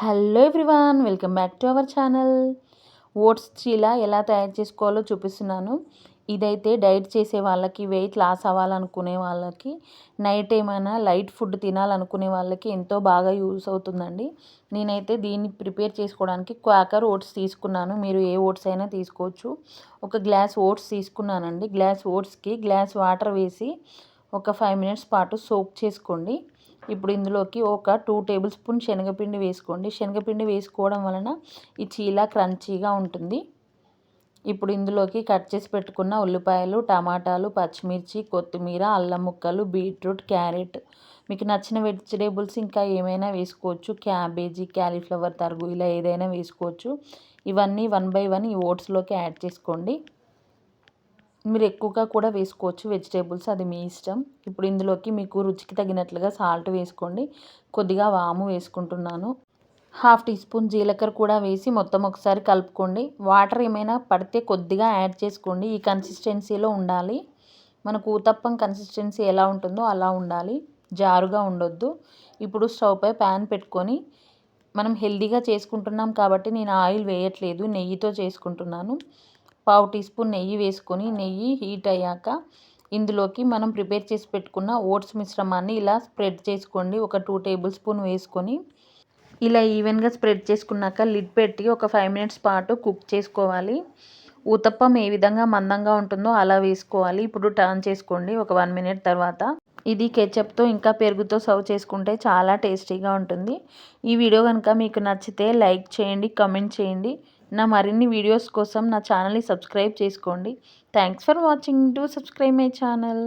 Hello everyone welcome back to our channel. Oats cheela ఎలా తయారు చేసుకోవాలో చూపిస్తున్నాను. ఇదైతే డైట్ చేసే వాళ్ళకి వెయిట్ లాస్ అవ్వాలనుకునే వాళ్ళకి నైట్ ఏమైనా లైట్ ఫుడ్ తినాలనుకునే వాళ్ళకి ఎంతో బాగా యూస్ అవుతుందండి. నేనైతే దీన్ని ప్రిపేర్ చేసుకోవడానికి క్వాకర్ ఓట్స్ తీసుకున్నాను. మీరు ఏ ఓట్స్ అయినా తీసుకోవచ్చు. ఒక గ్లాస్ ఓట్స్ తీసుకున్నానండి. గ్లాస్ ఓట్స్కి గ్లాస్ వాటర్ వేసి ఒక ఫైవ్ మినిట్స్ పాటు సోక్ చేసుకోండి. ఇప్పుడు ఇందులోకి ఒక టూ టేబుల్ స్పూన్ శనగపిండి వేసుకోండి. శనగపిండి వేసుకోవడం వలన ఈ చీలా క్రంచీగా ఉంటుంది. ఇప్పుడు ఇందులోకి కట్ చేసి పెట్టుకున్న ఉల్లిపాయలు టమాటాలు పచ్చిమిర్చి కొత్తిమీర అల్లం ముక్కలు బీట్రూట్ క్యారెట్. మీకు నచ్చిన వెజిటేబుల్స్ ఇంకా ఏమైనా వేసుకోవచ్చు. క్యాబేజీ క్యాలీఫ్లవర్ తరుగు ఇలా ఏదైనా వేసుకోవచ్చు. ఇవన్నీ వన్ బై వన్ ఈ ఓట్స్లోకి యాడ్ చేసుకోండి. మీరు ఎక్కువగా కూడా వేసుకోవచ్చు వెజిటేబుల్స్ అది మీ ఇష్టం. ఇప్పుడు ఇందులోకి మీకు రుచికి తగినట్లుగా సాల్ట్ వేసుకోండి. కొద్దిగా వాము వేసుకుంటున్నాను. హాఫ్ టీ స్పూన్ జీలకర్ర కూడా వేసి మొత్తం ఒకసారి కలుపుకోండి. వాటర్ ఏమైనా పడితే కొద్దిగా యాడ్ చేసుకోండి. ఈ కన్సిస్టెన్సీలో ఉండాలి. మనకు ఊతప్పం కన్సిస్టెన్సీ ఎలా ఉంటుందో అలా ఉండాలి. జారుగా ఉండొద్దు. ఇప్పుడు స్టవ్పై ప్యాన్ పెట్టుకొని మనం హెల్దీగా చేసుకుంటున్నాం కాబట్టి నేను ఆయిల్ వేయట్లేదు. నెయ్యితో చేసుకుంటున్నాను. పావు టీ స్పూన్ నెయ్యి వేసుకొని నెయ్యి హీట్ అయ్యాక ఇందులోకి మనం ప్రిపేర్ చేసి పెట్టుకున్న ఓట్స్ మిశ్రమాన్ని ఇలా స్ప్రెడ్ చేసుకోండి. ఒక టూ టేబుల్ స్పూన్ వేసుకొని ఇలా ఈవెన్గా స్ప్రెడ్ చేసుకున్నాక లిడ్ పెట్టి ఒక ఫైవ్ మినిట్స్ పాటు కుక్ చేసుకోవాలి. ఊతప్పం ఏ విధంగా మందంగా ఉంటుందో అలా వేసుకోవాలి. ఇప్పుడు టర్న్ చేసుకోండి. ఒక వన్ మినిట్ తర్వాత ఇది కెచప్తో ఇంకా పెరుగుతో సర్వ్ చేసుకుంటే చాలా టేస్టీగా ఉంటుంది. ఈ వీడియో కనుక మీకు నచ్చితే లైక్ చేయండి కమెంట్ చేయండి. నా మరిన్ని వీడియోస్ కోసం నా ఛానల్ని సబ్స్క్రైబ్ చేసుకోండి. Thanks for watching. To subscribe my channel.